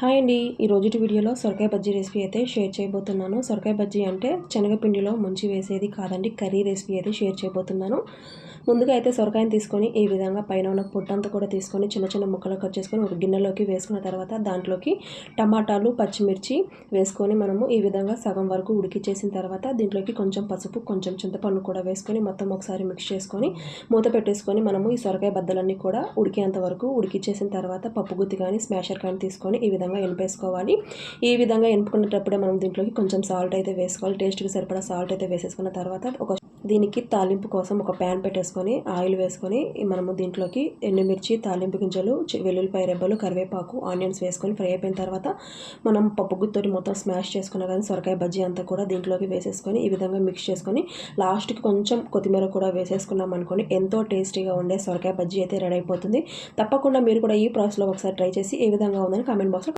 Hi అండి. ఈ రోజుటి వీడియోలో సొరకాయ బజ్జీ రెసిపీ అయితే షేర్ చేయబోతున్నాను. సొరకాయ బజ్జీ అంటే శనగపిండిలో ముంచి వేసేది కాదండి కర్రీ రెసిపీ అయితే షేర్ చేయబోతున్నాను. ముందుగా అయితే సొరకాయని తీసుకొని ఈ విధంగా పైన ఉన్న పొట్టంతా కూడా తీసుకొని చిన్న చిన్న ముక్కలు కట్ చేసుకొని ఒక గిన్నెలోకి వేసుకున్న తర్వాత దాంట్లోకి టమాటాలు పచ్చిమిర్చి వేసుకొని మనము ఈ విధంగా సగం వరకు ఉడికిచ్చేసిన తర్వాత దీంట్లోకి కొంచెం పసుపు కొంచెం చింతపండు కూడా వేసుకొని మొత్తం ఒకసారి మిక్స్ చేసుకొని మూత పెట్టేసుకొని మనము ఈ సొరకాయ బద్దలన్నీ కూడా ఉడికేంత వరకు ఉడికిచ్చేసిన తర్వాత పప్పు గుత్తి కానీ స్మాషర్ కానీ తీసుకొని ఈ విధంగా ఎనిపేసుకోవాలి ఈ విధంగా ఎనుపుకునేటప్పుడే మనం దీంట్లోకి కొంచెం సాల్ట్ అయితే వేసుకోవాలి. టేస్ట్కి సరిపడా సాల్ట్ అయితే వేసేసుకున్న తర్వాత ఒక దీనికి తాలింపు కోసం ఒక ప్యాన్ పెట్టేసుకొని ఆయిల్ వేసుకొని మనము దీంట్లోకి ఎండుమిర్చి తాలింపు గింజలు వెల్లుల్లిపాయ రెబ్బలు కరివేపాకు ఆనియన్స్ వేసుకొని ఫ్రై అయిపోయిన తర్వాత మనం పప్పు గుత్తోటి మొత్తం స్మాష్ చేసుకున్న కానీ సొరకాయ బజ్జీ అంతా కూడా దీంట్లోకి వేసేసుకొని ఈ విధంగా మిక్స్ చేసుకొని లాస్ట్కి కొంచెం కొత్తిమీర కూడా వేసేసుకున్నాం అనుకోని ఎంతో టేస్టీగా ఉండే సొరకాయ బజ్జీ అయితే రెడీ అయిపోతుంది. తప్పకుండా మీరు కూడా ఈ ప్రాసెస్లో ఒకసారి ట్రై చేసి ఏ విధంగా ఉందని కామెంట్ బాక్స్లో